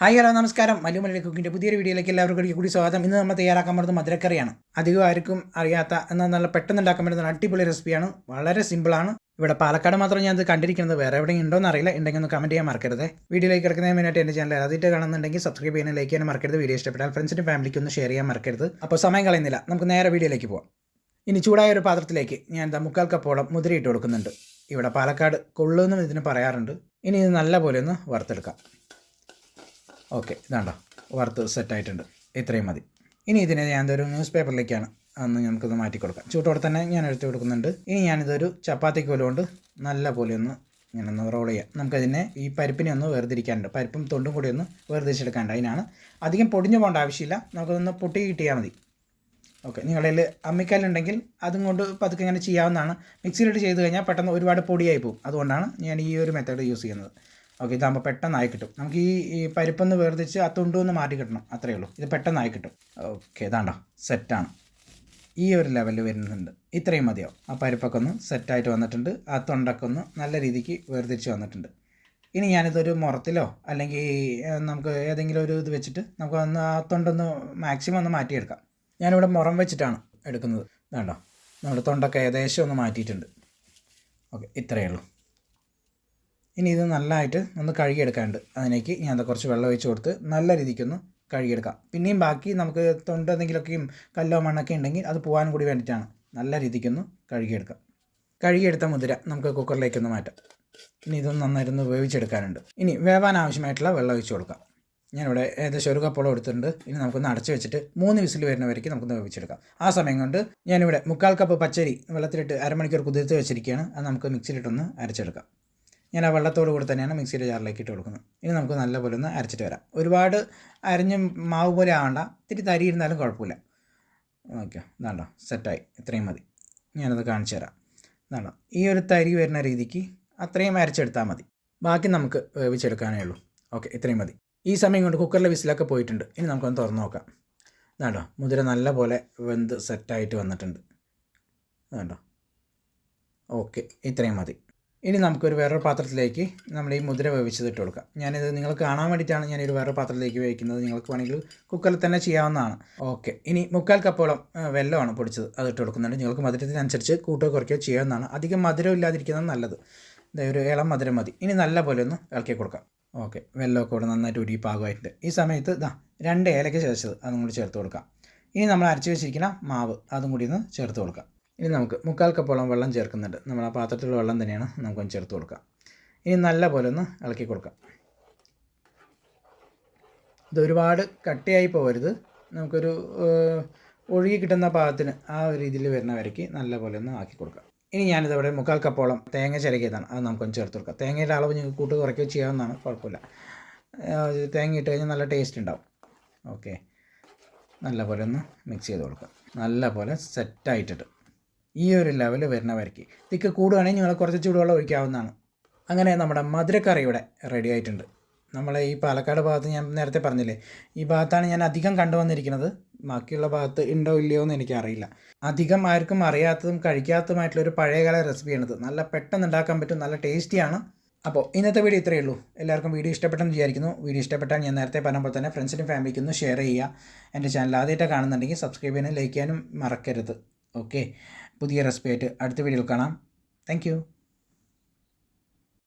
Hi hello നമസ്കാരം. മല്ലുമലി കുക്കിന്റെ പുതിയൊരു വീഡിയോയിലേക്ക് എല്ലാവർക്കും കൂടി സ്വാഗതം. ഇന്ന് നമ്മൾ തയ്യാറാക്കാൻ പറ്റുന്നത് മധുരക്കറിയാണ്. അധികം ആർക്കും അറിയാത്ത എന്നാൽ നല്ല പെട്ടെന്ന് ഉണ്ടാക്കാൻ പറ്റുന്ന അടിപൊളി റെസിപ്പിയാണ്. വളരെ സിമ്പിളാണ് ഇവിടെ പാലക്കാട് മാത്രം ഞാൻ ഇത് കണ്ടിരിക്കുന്നത്. വേറെ എവിടെയും ഉണ്ടോയെന്ന് അറിയില്ല. ഉണ്ടെങ്കിൽ ഒന്ന് കമന്റ് ചെയ്യാൻ മറക്കരുത്. വീഡിയോയിലേക്ക് കിടക്കുന്നതിന് മുന്നായിട്ട് എന്റെ ചാനൽ ആദ്യമായിട്ട് കാണുന്നുണ്ടെങ്കിൽ സബ്സ്ക്രൈബ് ചെയ്യാൻ ലൈക്ക് ചെയ്യാൻ മറക്കരുത്. വീഡിയോ ഇഷ്ടപ്പെട്ടാൽ ഫ്രണ്ട്സിനും ഫാമിലിക്ക് ഒന്ന് ഷെയർ ചെയ്യാൻ മറക്കരുത്. അപ്പോൾ സമയം കളയുന്നില്ല. നമുക്ക് നേരെ വീഡിയോയിലേക്ക് പോകാം ഇനി ചൂടായ ഒരു പാത്രത്തിലേക്ക് ഞാൻ എന്താ മുക്കാൽ കപ്പോളം മുതിരയിട്ട് കൊടുക്കുന്നുണ്ട്. ഇവിടെ പാലക്കാട് കൊള്ളുമെന്നും ഇതിന് പറയാറുണ്ട്. ഇനി ഇത് നല്ല പോലെ ഒന്ന് വറുത്തെടുക്കാം. ഓക്കെ ഇതാണ്ടോ. വറുത്ത് സെറ്റായിട്ടുണ്ട്. ഇത്രയും മതി. ഇനി ഇതിനെ ഞാൻ ഒരു ന്യൂസ് പേപ്പറിലേക്കാണ് അന്ന് നമുക്കൊന്ന് മാറ്റി കൊടുക്കാം ചൂട്ടോടെ തന്നെ ഞാൻ എടുത്തു കൊടുക്കുന്നുണ്ട്. ഇനി ഞാനിതൊരു ചപ്പാത്തി കോലുകൊണ്ട് നല്ല പോലെ ഒന്ന് ഇങ്ങനെ റോൾ ചെയ്യാം. നമുക്കതിനെ ഈ പരിപ്പിനെ ഒന്ന് വേർതിരിക്കാനുണ്ട്. പരിപ്പും തൊണ്ടും കൂടി ഒന്ന് വേർതിരിച്ചെടുക്കാനുണ്ട് അതിനാണ് അധികം പൊടിഞ്ഞു പോകേണ്ട ആവശ്യമില്ല. നമുക്കതൊന്ന് പൊട്ടി കിട്ടിയാൽ മതി. ഓക്കെ നിങ്ങളിൽ അമ്മിക്കല്ലുണ്ടെങ്കിൽ അതും കൊണ്ട് പതുക്കെ ഇങ്ങനെ ചെയ്യാവുന്നതാണ്. മിക്സിയിലിട്ട് ചെയ്ത് കഴിഞ്ഞാൽ പെട്ടെന്ന് ഒരുപാട് പൊടിയായി പോകും. അതുകൊണ്ടാണ് ഞാൻ ഈ ഒരു മെത്തേഡ് യൂസ് ചെയ്യുന്നത്. ഓക്കെ ഇതാകുമ്പോൾ പെട്ടെന്നായി കിട്ടും. നമുക്ക് ഈ ഈ പരിപ്പൊന്ന് വേർതിച്ച് ആ തുണ്ടൊന്ന് മാറ്റി കിട്ടണം. അത്രയേ ഉള്ളൂ. ഇത് പെട്ടെന്നായി കിട്ടും. ഓക്കെ ഇതാണ്ടോ. സെറ്റാണ്. ഈ ഒരു ലെവലിൽ വരുന്നുണ്ട്. ഇത്രയും മതിയാവും. ആ പരിപ്പൊക്കെ ഒന്ന് സെറ്റായിട്ട് വന്നിട്ടുണ്ട്. ആ തൊണ്ടൊക്കെ ഒന്ന് നല്ല രീതിക്ക് വേർതിരിച്ച് വന്നിട്ടുണ്ട്. ഇനി ഞാനിതൊരു മുറത്തിലോ അല്ലെങ്കിൽ നമുക്ക് ഏതെങ്കിലും ഒരു ഇത് വെച്ചിട്ട് നമുക്ക് ഒന്ന് ആ തൊണ്ടൊന്ന് മാക്സിമം ഒന്ന് മാറ്റിയെടുക്കാം. ഞാനിവിടെ മുറം വെച്ചിട്ടാണ് എടുക്കുന്നത്. വേണ്ടോ നമ്മുടെ തൊണ്ടൊക്കെ ഏകദേശം ഒന്ന് മാറ്റിയിട്ടുണ്ട്. ഓക്കെ ഇത്രയേ ഉള്ളൂ. ഇനി ഇത് നല്ലതായിട്ട് ഒന്ന് കഴുകിയെടുക്കാനുണ്ട്. അതിലേക്ക് ഞാൻ കുറച്ച് വെള്ളം ഒഴിച്ച് കൊടുത്ത് നല്ല രീതിക്കൊന്ന് കഴുകിയെടുക്കാം. പിന്നെയും ബാക്കി നമുക്ക് തൊണ്ട് എന്തെങ്കിലുമൊക്കെയും കല്ലോ മണ്ണൊക്കെ ഉണ്ടെങ്കിൽ അത് പോകാൻ കൂടി വേണ്ടിയിട്ടാണ്. നല്ല രീതിക്കൊന്ന് കഴുകിയെടുക്കാം. കഴുകിയെടുത്ത മുതിര നമുക്ക് കുക്കറിലേക്കൊന്ന് മാറ്റാം. ഇനി ഇതൊന്ന് നന്നായിരുന്നു വേവിച്ചെടുക്കാനുണ്ട്. ഇനി വേവാൻ ആവശ്യമായിട്ടുള്ള വെള്ളം ഒഴിച്ച് കൊടുക്കാം. ഞാനിവിടെ ഏകദേശം ഒരു കപ്പോളം എടുത്തിട്ടുണ്ട്. ഇനി നമുക്കൊന്ന് അടച്ച് വെച്ചിട്ട് മൂന്ന് വിസിൽ വരുന്ന വരയ്ക്ക് നമുക്കൊന്ന് വേവിച്ചെടുക്കാം. ആ സമയം കൊണ്ട് ഞാനിവിടെ മുക്കാൽ കപ്പ് പച്ചരി വെള്ളത്തിലിട്ട് അരമണിക്കൂർ കുതിർത്ത് വെച്ചിരിക്കുകയാണ്. അത് നമുക്ക് മിക്സിയിലിട്ടൊന്ന് അരച്ചെടുക്കാം. ഞാൻ ആ വെള്ളത്തോട് കൂടി തന്നെയാണ് മിക്സിയുടെ ജാറിലേക്ക് ഇട്ട് കൊടുക്കുന്നത്. ഇനി നമുക്ക് നല്ലപോലെ ഒന്ന് അരച്ചിട്ട് വരാം. ഒരുപാട് അരഞ്ഞ് മാവ് പോലെ ആവണ്ട. ഇത്തിരി തരി ഇരുന്നാലും കുഴപ്പമില്ല. ഓക്കെ ഇതാണ്ടോ സെറ്റായി. ഇത്രയും മതി. ഞാനത് കാണിച്ചു തരാം. ഇതാണ്ടോ ഈ ഒരു തരി വരുന്ന രീതിക്ക് അത്രയും അരച്ചെടുത്താൽ മതി. ബാക്കി നമുക്ക് വേവിച്ചെടുക്കാനേ ഉള്ളൂ. ഓക്കെ ഇത്രയും മതി. ഈ സമയം കൊണ്ട് കുക്കറിലെ വിസിലൊക്കെ പോയിട്ടുണ്ട്. ഇനി നമുക്കൊന്ന് തുറന്ന് നോക്കാം. ഇതാണ്ടോ മുതിര നല്ല പോലെ വെന്ത് സെറ്റായിട്ട് വന്നിട്ടുണ്ട്. ഇതാണ്ടോ ഓക്കെ ഇത്രയും മതി. ഇനി നമുക്കൊരു വേറൊരു പാത്രത്തിലേക്ക് നമ്മൾ ഈ മുദ്ര വേവിച്ചത് ഇട്ട് കൊടുക്കാം. ഞാനിത് നിങ്ങൾ കാണാൻ വേണ്ടിയിട്ടാണ് ഞാൻ ഒരു വേറെ പാത്രത്തിലേക്ക് വേവിക്കുന്നത്. നിങ്ങൾക്ക് വേണമെങ്കിൽ കുക്കറിൽ തന്നെ ചെയ്യാവുന്നതാണ്. ഓക്കെ. ഇനി മുക്കാൽ കപ്പോളം വെല്ലമാണ് പൊടിച്ചത്. അത് ഇട്ട് കൊടുക്കുന്നുണ്ട്. നിങ്ങൾക്ക് മധുരത്തിനനുസരിച്ച് കൂട്ടോ കുറയ്ക്കുകയോ ചെയ്യാവുന്നതാണ്. അധികം മധുരം ഇല്ലാതിരിക്കുന്നത് നല്ലത്. ഒരു ഇളം മധുരം മതി. ഇനി നല്ല പോലെ ഒന്ന് ഇളക്കി കൊടുക്കാം. ഓക്കെ. വെല്ലമൊക്കെ കൂടെ നന്നായിട്ട് ഉരുകി പാകമായിട്ടുണ്ട്. ഈ സമയത്ത് ഇതാ രണ്ട് ഏലക്ക ചേർച്ചത് അതും കൂടി ചേർത്ത് കൊടുക്കാം. ഇനി നമ്മൾ അരച്ച് വെച്ചിരിക്കുന്ന മാവ് അതും കൂടി ഒന്ന് ചേർത്ത് കൊടുക്കാം. ഇനി നമുക്ക് മുക്കാൽ കപ്പോളം വെള്ളം ചേർക്കുന്നുണ്ട്. നമ്മൾ ആ പാത്രത്തിലുള്ള വെള്ളം തന്നെയാണ് നമുക്കൊന്ന് ചേർത്ത് കൊടുക്കാം. ഇനി നല്ല പോലെ ഒന്ന് ഇളക്കി കൊടുക്കാം. ഇത് ഒരുപാട് കട്ടിയായി പോകരുത് നമുക്കൊരു ഒഴുകി കിട്ടുന്ന പാകത്തിന് ആ ഒരു രീതിയിൽ വരുന്ന വരയ്ക്ക് നല്ല പോലെ ഒന്ന് ആക്കി കൊടുക്കാം. ഇനി ഞാനിതവിടെ മുക്കാൽ കപ്പോളം തേങ്ങ ചിരകിയതാണ്. അത് നമുക്കൊന്ന് ചേർത്ത് കൊടുക്കാം. തേങ്ങയുടെ അളവ് നിങ്ങൾക്ക് കൂട്ട് കുറയ്ക്കുകയോ ചെയ്യാവുന്നതാണ്. കുഴപ്പമില്ല. തേങ്ങ ഇട്ട് കഴിഞ്ഞാൽ നല്ല ടേസ്റ്റ് ഉണ്ടാവും. ഓക്കെ നല്ല പോലെ ഒന്ന് മിക്സ് ചെയ്ത് കൊടുക്കാം. നല്ല പോലെ സെറ്റായിട്ടിട്ട് ഈ ഒരു ലെവൽ വരുന്നവർക്ക്. തിക്ക് കൂടുകയാണെങ്കിൽ നിങ്ങൾ കുറച്ച് ചൂടുവെള്ളം ഒഴിക്കാവുന്നതാണ്. അങ്ങനെ നമ്മുടെ മധുരക്കറി ഇവിടെ റെഡി ആയിട്ടുണ്ട്. നമ്മളെ ഈ പാലക്കാട് ഭാഗത്ത് ഞാൻ നേരത്തെ പറഞ്ഞില്ലേ ഈ ഭാഗത്താണ് ഞാൻ അധികം കണ്ടുവന്നിരിക്കുന്നത്. ബാക്കിയുള്ള ഭാഗത്ത് ഉണ്ടോ ഇല്ലയോ എന്ന് എനിക്കറിയില്ല. അധികം ആർക്കും അറിയാത്തതും കഴിക്കാത്തതുമായിട്ടുള്ള ഒരു പഴയകാല റെസിപ്പിയാണിത് നല്ല പെട്ടെന്ന് ഉണ്ടാക്കാൻ പറ്റും നല്ല ടേസ്റ്റിയാണ്. അപ്പോൾ ഇന്നത്തെ വീഡിയോ ഇത്രയേ ഉള്ളൂ. എല്ലാവർക്കും വീഡിയോ ഇഷ്ടപ്പെട്ടെന്ന് വിചാരിക്കുന്നു. വീഡിയോ ഇഷ്ടപ്പെട്ടാൽ ഞാൻ നേരത്തെ പറഞ്ഞപ്പോൾ തന്നെ ഫ്രണ്ട്സിനും ഫാമിലിക്കും ഷെയർ ചെയ്യുക. എന്റെ ചാനൽ ആദ്യമായിട്ട് കാണുന്നുണ്ടെങ്കിൽ സബ്സ്ക്രൈബ് ചെയ്യാനും ലൈക്ക് ചെയ്യാനും മറക്കരുത്. ഓക്കെ പുതിയ റെസിപ്പി ആയിട്ട് അടുത്ത വീഡിയോയിൽ കാണാം. താങ്ക്